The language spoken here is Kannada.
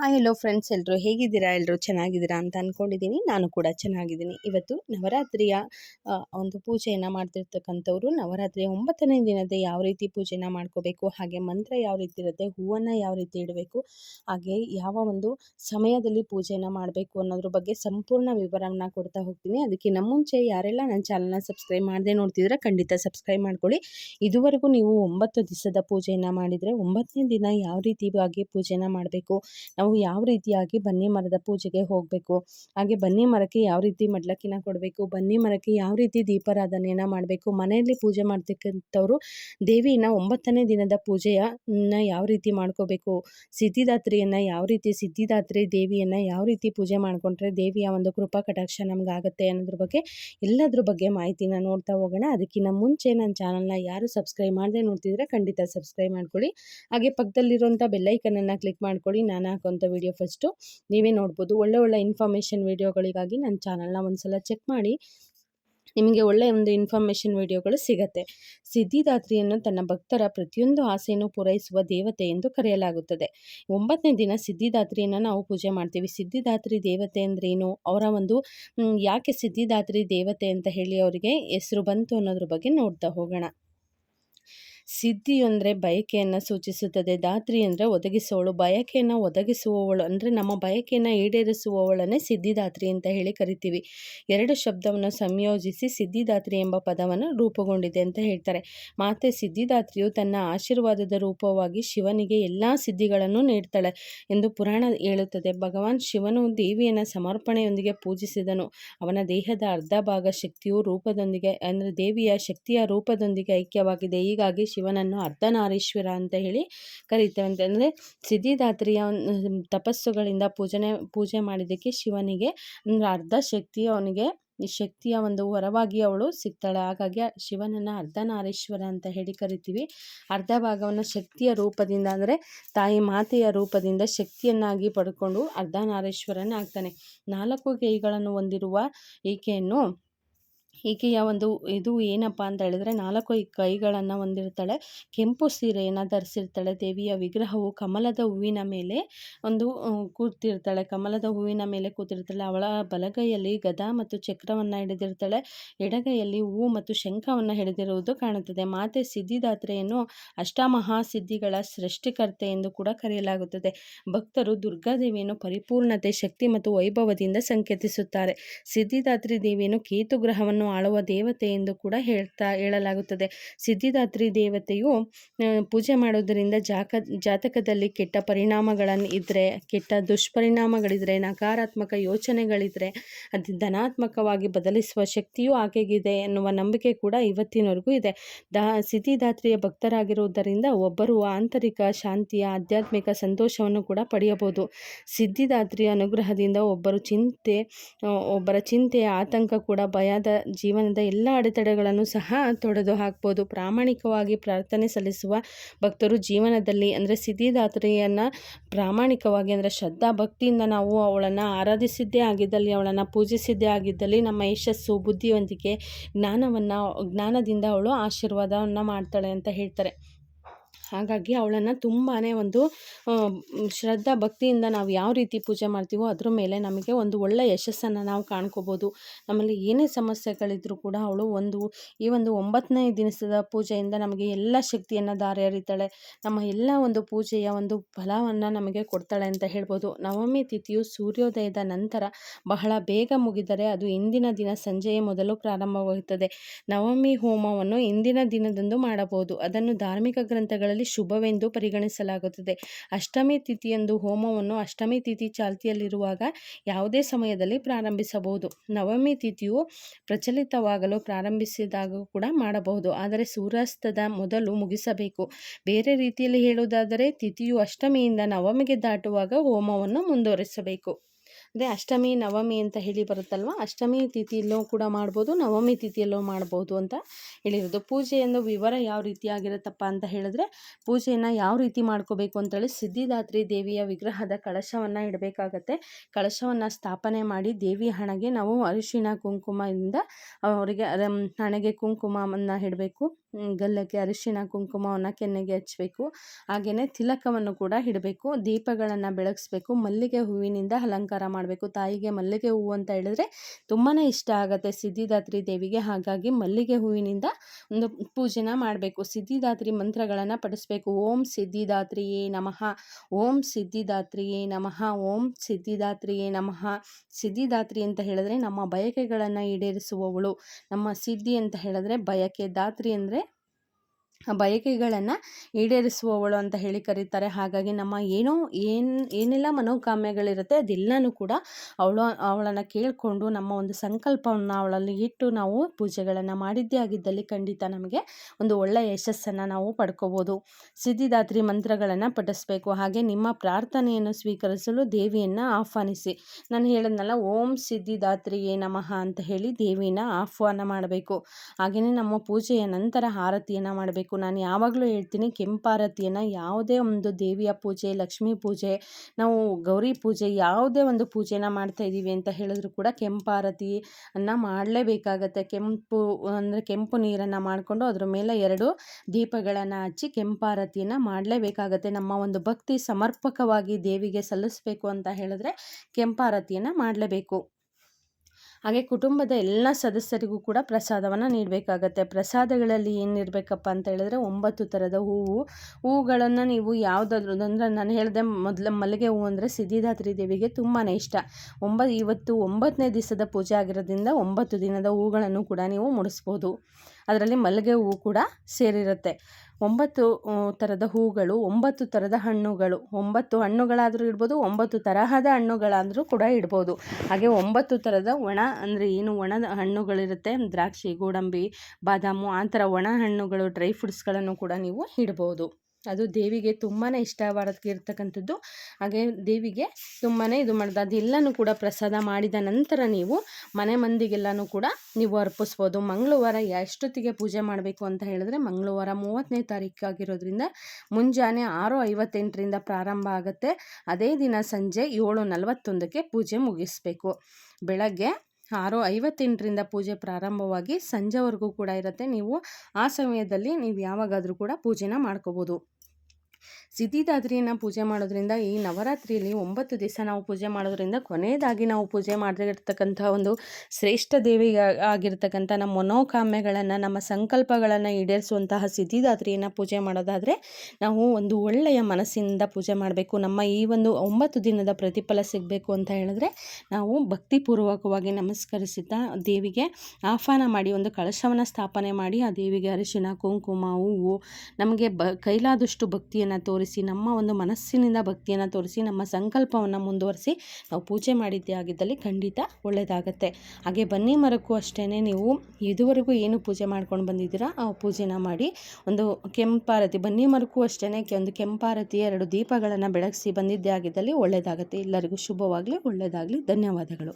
ಹಾಯ್ ಹಲೋ ಫ್ರೆಂಡ್ಸ್ ಎಲ್ಲರೂ ಹೇಗಿದ್ದೀರಾ? ಎಲ್ಲರೂ ಚೆನ್ನಾಗಿದ್ದೀರಾ? ಅಂತ ಅಂದ್ಕೊಂಡಿದ್ದೀನಿ ನಾನು ಕೂಡ ಚೆನ್ನಾಗಿದ್ದೀನಿ. ಇವತ್ತು ನವರಾತ್ರಿಯ ಒಂದು ಪೂಜೆಯನ್ನು ಮಾಡ್ತಿರ್ತಕ್ಕಂಥವ್ರು ನವರಾತ್ರಿಯ ಒಂಬತ್ತನೇ ದಿನದ ಯಾವ ರೀತಿ ಪೂಜೆನ ಮಾಡ್ಕೋಬೇಕು, ಹಾಗೆ ಮಂತ್ರ ಯಾವ ರೀತಿ ಇರುತ್ತೆ, ಹೂವನ್ನು ಯಾವ ರೀತಿ ಇಡಬೇಕು, ಹಾಗೆ ಯಾವ ಒಂದು ಸಮಯದಲ್ಲಿ ಪೂಜೆನ ಮಾಡಬೇಕು ಅನ್ನೋದ್ರ ಬಗ್ಗೆ ಸಂಪೂರ್ಣ ವಿವರವನ್ನು ಕೊಡ್ತಾ ಹೋಗ್ತೀನಿ. ಅದಕ್ಕೆ ನಮ್ಮ ಮುಂಚೆ ಯಾರೆಲ್ಲ ನನ್ನ ಚಾನಲ್ನ ಸಬ್ಸ್ಕ್ರೈಬ್ ಮಾಡದೆ ನೋಡ್ತಿದ್ರೆ ಖಂಡಿತ ಸಬ್ಸ್ಕ್ರೈಬ್ ಮಾಡ್ಕೊಳ್ಳಿ. ಇದುವರೆಗೂ ನೀವು ಒಂಬತ್ತು ದಿವಸದ ಪೂಜೆಯನ್ನು ಮಾಡಿದರೆ ಒಂಬತ್ತನೇ ದಿನ ಯಾವ ರೀತಿ ಆಗಿ ಪೂಜೆನ ಮಾಡಬೇಕು, ನಾವು ಯಾವ ರೀತಿಯಾಗಿ ಬನ್ನಿ ಮರದ ಪೂಜೆಗೆ ಹೋಗಬೇಕು? ಹಾಗೆ ಬನ್ನಿ ಮರಕ್ಕೆ ಯಾವ ರೀತಿ ಮಡ್ಲಕ್ಕಿನ ಕೊಡಬೇಕು? ಬನ್ನಿ ಮರಕ್ಕೆ ಯಾವ ರೀತಿ ದೀಪಾರಾಧನೆಯನ್ನು ಮಾಡಬೇಕು? ಮನೆಯಲ್ಲಿ ಪೂಜೆ ಮಾಡ್ತಕ್ಕಂಥವ್ರು ದೇವಿನ ಒಂಬತ್ತನೇ ದಿನದ ಪೂಜೆಯನ್ನ ಯಾವ ರೀತಿ ಮಾಡ್ಕೋಬೇಕು? ಸಿದ್ಧಿದಾತ್ರಿಯನ್ನು ಯಾವ ರೀತಿ ಸಿದ್ಧಿದಾತ್ರಿ ದೇವಿಯನ್ನು ಯಾವ ರೀತಿ ಪೂಜೆ ಮಾಡಿಕೊಂಡ್ರೆ ದೇವಿಯ ಒಂದು ಕೃಪಾ ಕಟಾಕ್ಷ ನಮಗಾಗತ್ತೆ ಅನ್ನೋದ್ರ ಬಗ್ಗೆ ಎಲ್ಲದ್ರ ಬಗ್ಗೆ ಮಾಹಿತಿನ ನೋಡ್ತಾ ಹೋಗೋಣ. ಅದಕ್ಕಿಂತ ಮುಂಚೆ ನನ್ನ ಚಾನಲ್ನ ಯಾರು ಸಬ್ಸ್ಕ್ರೈಬ್ ಮಾಡದೆ ನೋಡ್ತಿದ್ರೆ ಖಂಡಿತ ಸಬ್ಸ್ಕ್ರೈಬ್ ಮಾಡ್ಕೊಳ್ಳಿ. ಹಾಗೆ ಪಕ್ಕದಲ್ಲಿರುವಂಥ ಬೆಲ್ಲೈಕನನ್ನು ಕ್ಲಿಕ್ ಮಾಡ್ಕೊಳ್ಳಿ. ನಾನು ಹಾಕುವಂಥ ವಿಡಿಯೋ ಫಸ್ಟು ನೀವೇ ನೋಡ್ಬೋದು. ಒಳ್ಳೆ ಒಳ್ಳೆ ಇನ್ಫಾರ್ಮೇಷನ್ ವೀಡಿಯೋಗಳಿಗಾಗಿ ನನ್ನ ಚಾನಲ್ನ ಒಂದ್ಸಲ ಚೆಕ್ ಮಾಡಿ. ನಿಮಗೆ ಒಳ್ಳೆಯ ಒಂದು ಇನ್ಫಾರ್ಮೇಷನ್ ವಿಡಿಯೋಗಳು ಸಿಗತ್ತೆ. ಸಿದ್ಧಿದಾತ್ರಿಯನ್ನು ತನ್ನ ಭಕ್ತರ ಪ್ರತಿಯೊಂದು ಆಸೆಯನ್ನು ಪೂರೈಸುವ ದೇವತೆ ಎಂದು ಕರೆಯಲಾಗುತ್ತದೆ. ಒಂಬತ್ತನೇ ದಿನ ಸಿದ್ಧಿದಾತ್ರಿಯನ್ನು ನಾವು ಪೂಜೆ ಮಾಡ್ತೀವಿ. ಸಿದ್ಧಿದಾತ್ರಿ ದೇವತೆ ಅಂದ್ರೇನು? ಅವರ ಒಂದು ಯಾಕೆ ಸಿದ್ಧಿದಾತ್ರಿ ದೇವತೆ ಅಂತ ಹೇಳಿ ಅವರಿಗೆ ಹೆಸರು ಬಂತು ಅನ್ನೋದ್ರ ಬಗ್ಗೆ ನೋಡ್ತಾ ಹೋಗೋಣ. ಸಿದ್ಧಿ ಅಂದರೆ ಬಯಕೆಯನ್ನು ಸೂಚಿಸುತ್ತದೆ. ದಾತ್ರಿ ಅಂದರೆ ಒದಗಿಸುವವಳು. ಬಯಕೆಯನ್ನು ಒದಗಿಸುವವಳು ಅಂದರೆ ನಮ್ಮ ಬಯಕೆಯನ್ನು ಈಡೇರಿಸುವವಳನ್ನೇ ಸಿದ್ಧಿದಾತ್ರಿ ಅಂತ ಹೇಳಿ ಕರಿತೀವಿ. ಎರಡು ಶಬ್ದವನ್ನು ಸಂಯೋಜಿಸಿ ಸಿದ್ಧಿದಾತ್ರಿ ಎಂಬ ಪದವನ್ನು ರೂಪುಗೊಂಡಿದೆ ಅಂತ ಹೇಳ್ತಾರೆ. ಮಾತೆ ಸಿದ್ಧಿದಾತ್ರಿಯು ತನ್ನ ಆಶೀರ್ವಾದದ ರೂಪವಾಗಿ ಶಿವನಿಗೆ ಎಲ್ಲ ಸಿದ್ಧಿಗಳನ್ನು ನೀಡ್ತಾಳೆ ಎಂದು ಪುರಾಣ ಹೇಳುತ್ತದೆ. ಭಗವಾನ್ ಶಿವನು ದೇವಿಯನ್ನು ಸಮರ್ಪಣೆಯೊಂದಿಗೆ ಪೂಜಿಸಿದನು. ಅವನ ದೇಹದ ಅರ್ಧ ಭಾಗ ಶಕ್ತಿಯು ರೂಪದೊಂದಿಗೆ ಅಂದರೆ ದೇವಿಯ ಶಕ್ತಿಯ ರೂಪದೊಂದಿಗೆ ಐಕ್ಯವಾಗಿದೆ. ಹೀಗಾಗಿ ಶಿವನನ್ನು ಅರ್ಧನಾರೀಶ್ವರ ಅಂತ ಹೇಳಿ ಕರೀತೇವೆ. ಅಂದರೆ ಸಿದ್ಧಿದಾತ್ರಿಯ ತಪಸ್ಸುಗಳಿಂದ ಪೂಜನೆ, ಪೂಜೆ ಮಾಡಿದ್ದಕ್ಕೆ ಶಿವನಿಗೆ, ಅಂದರೆ ಅರ್ಧ ಶಕ್ತಿ ಅವನಿಗೆ, ಶಕ್ತಿಯ ಒಂದು ವರವಾಗಿ ಅವಳು ಸಿಗ್ತಾಳೆ. ಹಾಗಾಗಿ ಶಿವನನ್ನು ಅರ್ಧನಾರೀಶ್ವರ ಅಂತ ಹೇಳಿ ಕರಿತೀವಿ. ಅರ್ಧ ಭಾಗವನ್ನು ಶಕ್ತಿಯ ರೂಪದಿಂದ, ಅಂದರೆ ತಾಯಿ ಮಾತೆಯ ರೂಪದಿಂದ ಶಕ್ತಿಯನ್ನಾಗಿ ಪಡ್ಕೊಂಡು ಅರ್ಧನಾರೀಶ್ವರನೇ ಆಗ್ತಾನೆ. ನಾಲ್ಕು ಕೈಗಳನ್ನು ಹೊಂದಿರುವ ಈಕೆಯನ್ನು ಈಕೆಯ ಒಂದು ಇದು ಏನಪ್ಪ ಅಂತ ಹೇಳಿದ್ರೆ ನಾಲ್ಕು ಕೈಗಳನ್ನು ಹೊಂದಿರ್ತಾಳೆ, ಕೆಂಪು ಸೀರೆಯನ್ನು ಧರಿಸಿರ್ತಾಳೆ, ದೇವಿಯ ವಿಗ್ರಹವು ಕಮಲದ ಹೂವಿನ ಮೇಲೆ ಒಂದು ಕೂತಿರ್ತಾಳೆ, ಕಮಲದ ಹೂವಿನ ಮೇಲೆ ಕೂತಿರ್ತಾಳೆ, ಅವಳ ಬಲಗೈಯಲ್ಲಿ ಗದಾ ಮತ್ತು ಚಕ್ರವನ್ನು ಹಿಡಿದಿರ್ತಾಳೆ, ಎಡಗೈಯಲ್ಲಿ ಹೂವು ಮತ್ತು ಶಂಖವನ್ನು ಹಿಡಿದಿರುವುದು ಕಾಣುತ್ತದೆ, ಮಾತೆ ಸಿದ್ಧಿದಾತ್ರೆಯನ್ನು ಅಷ್ಟಮಹಾಸಿದ್ಧಿಗಳ ಸೃಷ್ಟಿಕರ್ತೆ ಎಂದು ಕೂಡ ಕರೆಯಲಾಗುತ್ತದೆ, ಭಕ್ತರು ದುರ್ಗಾದೇವಿಯನ್ನು ಪರಿಪೂರ್ಣತೆ, ಶಕ್ತಿ ಮತ್ತು ವೈಭವದಿಂದ ಸಂಕೇತಿಸುತ್ತಾರೆ, ಸಿದ್ಧಿದಾತ್ರಿ ದೇವಿಯನ್ನು ಕೇತು ಗ್ರಹವನ್ನು ಆಳುವ ದೇವತೆ ಎಂದು ಕೂಡ ಹೇಳ್ತಾ ಹೇಳಲಾಗುತ್ತದೆ. ಸಿದ್ಧಿದಾತ್ರಿ ದೇವತೆಯು ಪೂಜೆ ಮಾಡೋದರಿಂದ ಜಾಕ, ಜಾತಕದಲ್ಲಿ ಕೆಟ್ಟ ಪರಿಣಾಮಗಳನ್ನು ಇದ್ದರೆ ಕೆಟ್ಟ ದುಷ್ಪರಿಣಾಮಗಳಿದ್ದರೆ ನಕಾರಾತ್ಮಕ ಯೋಚನೆಗಳಿದ್ದರೆ ಅದು ಧನಾತ್ಮಕವಾಗಿ ಬದಲಿಸುವ ಶಕ್ತಿಯೂ ಆಕೆಗಿದೆ ಎನ್ನುವ ನಂಬಿಕೆ ಕೂಡ ಇವತ್ತಿನವರೆಗೂ ಇದೆ. ದಾ, ಸಿದ್ಧಿದಾತ್ರಿಯ ಭಕ್ತರಾಗಿರುವುದರಿಂದ ಒಬ್ಬರು ಆಂತರಿಕ ಶಾಂತಿಯ, ಆಧ್ಯಾತ್ಮಿಕ ಸಂತೋಷವನ್ನು ಕೂಡ ಪಡೆಯಬಹುದು. ಸಿದ್ಧಿದಾತ್ರಿಯ ಅನುಗ್ರಹದಿಂದ ಒಬ್ಬರು ಚಿಂತೆ ಒಬ್ಬರ ಚಿಂತೆಯ ಆತಂಕ ಕೂಡ ಭಯದ ಜೀವನದ ಎಲ್ಲ ಅಡೆತಡೆಗಳನ್ನು ಸಹ ತೊಡೆದು ಹಾಕ್ಬೋದು. ಪ್ರಾಮಾಣಿಕವಾಗಿ ಪ್ರಾರ್ಥನೆ ಸಲ್ಲಿಸುವ ಭಕ್ತರು ಜೀವನದಲ್ಲಿ ಅಂದರೆ ಸಿದ್ಧಿದಾತ್ರಿಯನ್ನು ಪ್ರಾಮಾಣಿಕವಾಗಿ ಅಂದರೆ ಶ್ರದ್ಧಾ ಭಕ್ತಿಯಿಂದ ನಾವು ಅವಳನ್ನು ಆರಾಧಿಸಿದ್ದೇ ಆಗಿದ್ದಲ್ಲಿ, ಅವಳನ್ನು ಪೂಜಿಸಿದ್ದೇ ಆಗಿದ್ದಲ್ಲಿ ನಮ್ಮ ಯಶಸ್ಸು ಬುದ್ಧಿವಂತಿಕೆ ಜ್ಞಾನವನ್ನು, ಜ್ಞಾನದಿಂದ ಅವಳು ಆಶೀರ್ವಾದವನ್ನು ಮಾಡ್ತಾಳೆ ಅಂತ ಹೇಳ್ತಾರೆ. ಹಾಗಾಗಿ ಅವಳನ್ನು ತುಂಬಾ ಒಂದು ಶ್ರದ್ಧಾ ಭಕ್ತಿಯಿಂದ ನಾವು ಯಾವ ರೀತಿ ಪೂಜೆ ಮಾಡ್ತೀವೋ ಅದ್ರ ಮೇಲೆ ನಮಗೆ ಒಂದು ಒಳ್ಳೆಯ ಯಶಸ್ಸನ್ನು ನಾವು ಕಾಣ್ಕೋಬೋದು. ನಮ್ಮಲ್ಲಿ ಏನೇ ಸಮಸ್ಯೆಗಳಿದ್ರೂ ಕೂಡ ಅವಳು ಒಂದು, ಈ ಒಂದು ಒಂಬತ್ತನೇ ದಿನಸದ ಪೂಜೆಯಿಂದ ನಮಗೆ ಎಲ್ಲ ಶಕ್ತಿಯನ್ನು ದಾರಿ ಎರಿತಾಳೆ ನಮ್ಮ ಎಲ್ಲ ಒಂದು ಪೂಜೆಯ ಒಂದು ಫಲವನ್ನು ನಮಗೆ ಕೊಡ್ತಾಳೆ ಅಂತ ಹೇಳ್ಬೋದು. ನವಮಿ ತಿಥಿಯು ಸೂರ್ಯೋದಯದ ನಂತರ ಬಹಳ ಬೇಗ ಮುಗಿದರೆ ಅದು ಇಂದಿನ ದಿನ ಸಂಜೆಯ ಮೊದಲು ಪ್ರಾರಂಭವಾಗುತ್ತದೆ. ನವಮಿ ಹೋಮವನ್ನು ಇಂದಿನ ದಿನದಂದು ಮಾಡಬಹುದು. ಅದನ್ನು ಧಾರ್ಮಿಕ ಗ್ರಂಥಗಳಲ್ಲಿ ಶುಭವೆಂದು ಪರಿಗಣಿಸಲಾಗುತ್ತದೆ. ಅಷ್ಟಮಿ ತಿಥಿಯಂದು ಹೋಮವನ್ನು ಅಷ್ಟಮಿ ತಿಥಿ ಚಾಲ್ತಿಯಲ್ಲಿರುವಾಗ ಯಾವುದೇ ಸಮಯದಲ್ಲಿ ಪ್ರಾರಂಭಿಸಬಹುದು. ನವಮಿ ತಿಥಿಯು ಪ್ರಚಲಿತವಾಗಲು ಪ್ರಾರಂಭಿಸಿದಾಗ ಕೂಡ ಮಾಡಬಹುದು. ಆದರೆ ಸೂರ್ಯಾಸ್ತದ ಮೊದಲು ಮುಗಿಸಬೇಕು. ಬೇರೆ ರೀತಿಯಲ್ಲಿ ಹೇಳುವುದಾದರೆ, ತಿಥಿಯು ಅಷ್ಟಮಿಯಿಂದ ನವಮಿಗೆ ದಾಟುವಾಗ ಹೋಮವನ್ನು ಮುಂದುವರಿಸಬೇಕು. ಅದೇ ಅಷ್ಟಮಿ, ನವಮಿ ಅಂತ ಹೇಳಿ ಬರುತ್ತಲ್ವ? ಅಷ್ಟಮಿ ತಿಥಿಯಲ್ಲೂ ಕೂಡ ಮಾಡ್ಬೋದು, ನವಮಿ ತಿಥಿಯಲ್ಲೂ ಮಾಡ್ಬೋದು ಅಂತ ಹೇಳಿರೋದು. ಪೂಜೆಯನ್ನು ವಿವರ ಯಾವ ರೀತಿಯಾಗಿರುತ್ತಪ್ಪ ಅಂತ ಹೇಳಿದ್ರೆ, ಪೂಜೆಯನ್ನು ಯಾವ ರೀತಿ ಮಾಡ್ಕೋಬೇಕು ಅಂತೇಳಿ ಸಿದ್ಧಿದಾತ್ರಿ ದೇವಿಯ ವಿಗ್ರಹದ ಕಳಶವನ್ನು ಇಡಬೇಕಾಗತ್ತೆ. ಕಳಶವನ್ನು ಸ್ಥಾಪನೆ ಮಾಡಿ ದೇವಿ ಹಣೆಗೆ ನಾವು ಅರಿಶಿಣ, ಕುಂಕುಮದಿಂದ ಅವರಿಗೆ ಹಣೆಗೆ ಕುಂಕುಮವನ್ನು ಇಡಬೇಕು. ಗಲ್ಲಕ್ಕೆ, ಅರಿಶಿಣ, ಕುಂಕುಮವನ್ನು ಕೆನ್ನೆಗೆ ಹಚ್ಚಬೇಕು ಹಾಗೆಯೇ ತಿಲಕವನ್ನು ಕೂಡ ಇಡಬೇಕು. ದೀಪಗಳನ್ನು ಬೆಳಗಿಸ್ಬೇಕು. ಮಲ್ಲಿಗೆ ಹೂವಿನಿಂದ ಅಲಂಕಾರ ಮಾಡಬೇಕು. ತಾಯಿಗೆ ಮಲ್ಲಿಗೆ ಹೂವು ಅಂತ ಹೇಳಿದ್ರೆ ತುಂಬಾ ಇಷ್ಟ ಆಗುತ್ತೆ. ಸಿದ್ಧಿದಾತ್ರಿ ದೇವಿಗೆ ಹಾಗಾಗಿ ಮಲ್ಲಿಗೆ ಹೂವಿನಿಂದ ಒಂದು ಪೂಜೆನ ಮಾಡಬೇಕು. ಸಿದ್ಧಿದಾತ್ರಿ ಮಂತ್ರಗಳನ್ನು ಪಡಿಸ್ಬೇಕು ಓಂ ಸಿದ್ಧಿದಾತ್ರಿಯೇ ನಮಃ. ಓಂ ಸಿದ್ಧಿದಾತ್ರಿಯೇ ನಮಃ. ಓಂ ಸಿದ್ಧಿದಾತ್ರಿಯೇ ನಮಃ. ಸಿದ್ಧಿದಾತ್ರಿ ಅಂತ ಹೇಳಿದ್ರೆ ನಮ್ಮ ಬಯಕೆಗಳನ್ನು ಈಡೇರಿಸುವವಳು. ನಮ್ಮ ಸಿದ್ಧಿ ಅಂತ ಹೇಳಿದ್ರೆ ಬಯಕೆ. ದಾತ್ರಿ ಅಂದರೆ ಬಯಕೆಗಳನ್ನು ಈಡೇರಿಸುವವಳು ಅಂತ ಹೇಳಿ ಕರೀತಾರೆ. ಹಾಗಾಗಿ ನಮ್ಮ ಏನೋ ಏನು, ಏನೆಲ್ಲ ಮನೋಕಾಮ್ಯಗಳಿರುತ್ತೆ ಅದೆಲ್ಲನೂ ಕೂಡ ಅವಳು, ಅವಳನ್ನು ಕೇಳಿಕೊಂಡು ನಮ್ಮ ಒಂದು ಸಂಕಲ್ಪವನ್ನು ಅವಳಲ್ಲಿ ಇಟ್ಟು ನಾವು ಪೂಜೆಗಳನ್ನು ಮಾಡಿದ್ದೇ ಆಗಿದ್ದಲ್ಲಿ ಖಂಡಿತ ನಮಗೆ ಒಂದು ಒಳ್ಳೆಯ ಯಶಸ್ಸನ್ನು ನಾವು ಪಡ್ಕೋಬೋದು. ಸಿದ್ಧಿದಾತ್ರಿ ಮಂತ್ರಗಳನ್ನು ಪಠಿಸಬೇಕು. ಹಾಗೆ ನಿಮ್ಮ ಪ್ರಾರ್ಥನೆಯನ್ನು ಸ್ವೀಕರಿಸಲು ದೇವಿಯನ್ನು ಆಹ್ವಾನಿಸಿ. ನಾನು ಹೇಳಿದ್ನಲ್ಲ, ಓಂ ಸಿದ್ಧಿದಾತ್ರಿಯೇ ನಮಃ ಅಂತ ಹೇಳಿ ದೇವಿನ ಆಹ್ವಾನ ಮಾಡಬೇಕು. ಹಾಗೆಯೇ ನಮ್ಮ ಪೂಜೆಯ ನಂತರ ಆರತಿಯನ್ನು ಮಾಡಬೇಕು. ನಾನು ಯಾವಾಗಲೂ ಹೇಳ್ತೀನಿ ಕೆಂಪಾರತಿಯನ್ನು ಯಾವುದೇ ಒಂದು ದೇವಿಯ ಪೂಜೆ, ಲಕ್ಷ್ಮೀ ಪೂಜೆ, ನಾವು ಗೌರಿ ಪೂಜೆ ಯಾವುದೇ ಒಂದು ಪೂಜೆನ ಮಾಡ್ತಾ ಇದ್ದೀವಿ ಅಂತ ಹೇಳಿದ್ರು ಕೂಡ ಕೆಂಪಾರತಿಯನ್ನು ಮಾಡಲೇಬೇಕಾಗತ್ತೆ. ಕೆಂಪು ಅಂದರೆ ಕೆಂಪು ನೀರನ್ನು ಮಾಡಿಕೊಂಡು ಅದ್ರ ಮೇಲೆ ಎರಡು ದೀಪಗಳನ್ನು ಹಚ್ಚಿ ಕೆಂಪಾರತಿಯನ್ನು ಮಾಡಲೇಬೇಕಾಗತ್ತೆ. ನಮ್ಮ ಒಂದು ಭಕ್ತಿ ಸಮರ್ಪಕವಾಗಿ ದೇವಿಗೆ ಸಲ್ಲಿಸಬೇಕು ಅಂತ ಹೇಳಿದ್ರೆ ಕೆಂಪಾರತಿಯನ್ನು ಮಾಡಲೇಬೇಕು. ಹಾಗೆ ಕುಟುಂಬದ ಎಲ್ಲ ಸದಸ್ಯರಿಗೂ ಕೂಡ ಪ್ರಸಾದವನ್ನು ನೀಡಬೇಕಾಗತ್ತೆ. ಪ್ರಸಾದಗಳಲ್ಲಿ ಏನಿರಬೇಕಪ್ಪ ಅಂತ ಹೇಳಿದ್ರೆ ಒಂಬತ್ತು ಥರದ ಹೂವು. ಹೂವುಗಳನ್ನು ನೀವು ಯಾವುದಾದ್ರು ಅಂದರೆ ನಾನು ಹೇಳಿದೆ ಮೊದಲ ಮಲ್ಲಿಗೆ ಹೂವು ಅಂದರೆ ಸಿದ್ಧಿದಾತ್ರಿ ದೇವಿಗೆ ತುಂಬಾ ಇಷ್ಟ. ಒಂಬ ಇವತ್ತು ಒಂಬತ್ತನೇ ದಿವಸದ ಪೂಜೆ ಆಗಿರೋದ್ರಿಂದ ಒಂಬತ್ತು ದಿನದ ಹೂಗಳನ್ನು ಕೂಡ ನೀವು ಮುಡಿಸ್ಬೋದು. ಅದರಲ್ಲಿ ಮಲ್ಲಿಗೆ ಹೂವು ಕೂಡ ಸೇರಿರುತ್ತೆ. ಒಂಬತ್ತು ಥರದ ಹೂಗಳು, ಒಂಬತ್ತು ಥರದ ಹಣ್ಣುಗಳು, ಒಂಬತ್ತು ಹಣ್ಣುಗಳಾದರೂ ಇಡ್ಬೋದು, ಒಂಬತ್ತು ತರಹದ ಹಣ್ಣುಗಳಾದರೂ ಕೂಡ ಇಡ್ಬೋದು. ಹಾಗೆ ಒಂಬತ್ತು ಥರದ ಒಣ ಅಂದರೆ ಏನು ಒಣದ ಹಣ್ಣುಗಳಿರುತ್ತೆ, ದ್ರಾಕ್ಷಿ, ಗೋಡಂಬಿ, ಬಾದಾಮು, ಆ ಥರ ಒಣ ಹಣ್ಣುಗಳು, ಡ್ರೈ ಫ್ರೂಟ್ಸ್ಗಳನ್ನು ಕೂಡ ನೀವು ಇಡ್ಬೋದು. ಅದು ದೇವಿಗೆ ತುಂಬಾ ಇಷ್ಟವಾಗಿರ್ತಕ್ಕಂಥದ್ದು ಹಾಗೆ ದೇವಿಗೆ ತುಂಬಾ ಇದು ಮಾಡಿದ, ಅದೆಲ್ಲನೂ ಕೂಡ ಪ್ರಸಾದ ಮಾಡಿದ ನಂತರ ನೀವು ಮನೆ ಮಂದಿಗೆಲ್ಲನೂ ಕೂಡ ನೀವು ಅರ್ಪಿಸ್ಬೋದು. ಮಂಗಳವಾರ ಎಷ್ಟೊತ್ತಿಗೆ ಪೂಜೆ ಮಾಡಬೇಕು ಅಂತ ಹೇಳಿದ್ರೆ ಮಂಗಳವಾರ ಮೂವತ್ತನೇ ತಾರೀಕು ಆಗಿರೋದ್ರಿಂದ ಮುಂಜಾನೆ ಆರು ಐವತ್ತೆಂಟರಿಂದ ಪ್ರಾರಂಭ ಆಗುತ್ತೆ. ಅದೇ ದಿನ ಸಂಜೆ ಏಳು ನಲವತ್ತೊಂದಕ್ಕೆ ಪೂಜೆ ಮುಗಿಸ್ಬೇಕು. ಬೆಳಗ್ಗೆ ಆರು ಐವತ್ತೆಂಟರಿಂದ ಪೂಜೆ ಪ್ರಾರಂಭವಾಗಿ ಸಂಜೆವರೆಗೂ ಕೂಡ ಇರುತ್ತೆ. ನೀವು ಆ ಸಮಯದಲ್ಲಿ ನೀವು ಯಾವಾಗಾದರೂ ಕೂಡ ಪೂಜೆನ ಮಾಡ್ಕೋಬೋದು. ಸಿದ್ಧಿದಾತ್ರಿಯನ್ನು ಪೂಜೆ ಮಾಡೋದ್ರಿಂದ ಈ ನವರಾತ್ರಿಯಲ್ಲಿ ಒಂಬತ್ತು ದಿವಸ ನಾವು ಪೂಜೆ ಮಾಡೋದ್ರಿಂದ ಕೊನೆಯದಾಗಿ ನಾವು ಪೂಜೆ ಮಾಡದಿರ್ತಕ್ಕಂಥ ಒಂದು ಶ್ರೇಷ್ಠ ದೇವಿ ಆಗಿರ್ತಕ್ಕಂಥ ನಮ್ಮ ಮನೋಕಾಮ್ಯಗಳನ್ನು, ನಮ್ಮ ಸಂಕಲ್ಪಗಳನ್ನು ಈಡೇರಿಸುವಂತಹ ಸಿದ್ಧಿದಾತ್ರಿಯನ್ನು ಪೂಜೆ ಮಾಡೋದಾದರೆ ನಾವು ಒಂದು ಒಳ್ಳೆಯ ಮನಸ್ಸಿನಿಂದ ಪೂಜೆ ಮಾಡಬೇಕು. ನಮ್ಮ ಈ ಒಂದು ಒಂಬತ್ತು ದಿನದ ಪ್ರತಿಫಲ ಸಿಗಬೇಕು ಅಂತ ಹೇಳಿದ್ರೆ ನಾವು ಭಕ್ತಿಪೂರ್ವಕವಾಗಿ ನಮಸ್ಕರಿಸುತ್ತಾ ದೇವಿಗೆ ಆಹ್ವಾನ ಮಾಡಿ, ಒಂದು ಕಳಶವನ್ನು ಸ್ಥಾಪನೆ ಮಾಡಿ, ಆ ದೇವಿಗೆ ಅರಿಶಿನ ಕುಂಕುಮ, ಹೂವು, ನಮಗೆ ಬ, ಕೈಲಾದಷ್ಟು ಭಕ್ತಿಯನ್ನು ತೋರಿಸಿ, ನಮ್ಮ ಒಂದು ಮನಸ್ಸಿನಿಂದ ಭಕ್ತಿಯನ್ನು ತೋರಿಸಿ, ನಮ್ಮ ಸಂಕಲ್ಪವನ್ನು ಮುಂದುವರಿಸಿ ನಾವು ಪೂಜೆ ಮಾಡಿದ್ದೇ ಆಗಿದ್ದಲ್ಲಿ ಖಂಡಿತ ಒಳ್ಳೆಯದಾಗತ್ತೆ ಹಾಗೆ ಬನ್ನಿ ಮರಕ್ಕೂ ಅಷ್ಟೇ ನೀವು ಇದುವರೆಗೂ ಏನು ಪೂಜೆ ಮಾಡ್ಕೊಂಡು ಬಂದಿದ್ದೀರಾ, ಆ ಪೂಜೆನ ಮಾಡಿ ಒಂದು ಕೆಂಪಾರತಿ, ಬನ್ನಿ ಮರಕ್ಕೂ ಅಷ್ಟೇ ಒಂದು ಕೆಂಪಾರತಿ ಎರಡು ದೀಪಗಳನ್ನು ಬೆಳಗಿಸಿ ಬಂದಿದ್ದೇ ಆಗಿದ್ದಲ್ಲಿ ಒಳ್ಳೆಯದಾಗತ್ತೆ ಎಲ್ಲರಿಗೂ ಶುಭವಾಗಲಿ ಒಳ್ಳೆಯದಾಗಲಿ ಧನ್ಯವಾದಗಳು.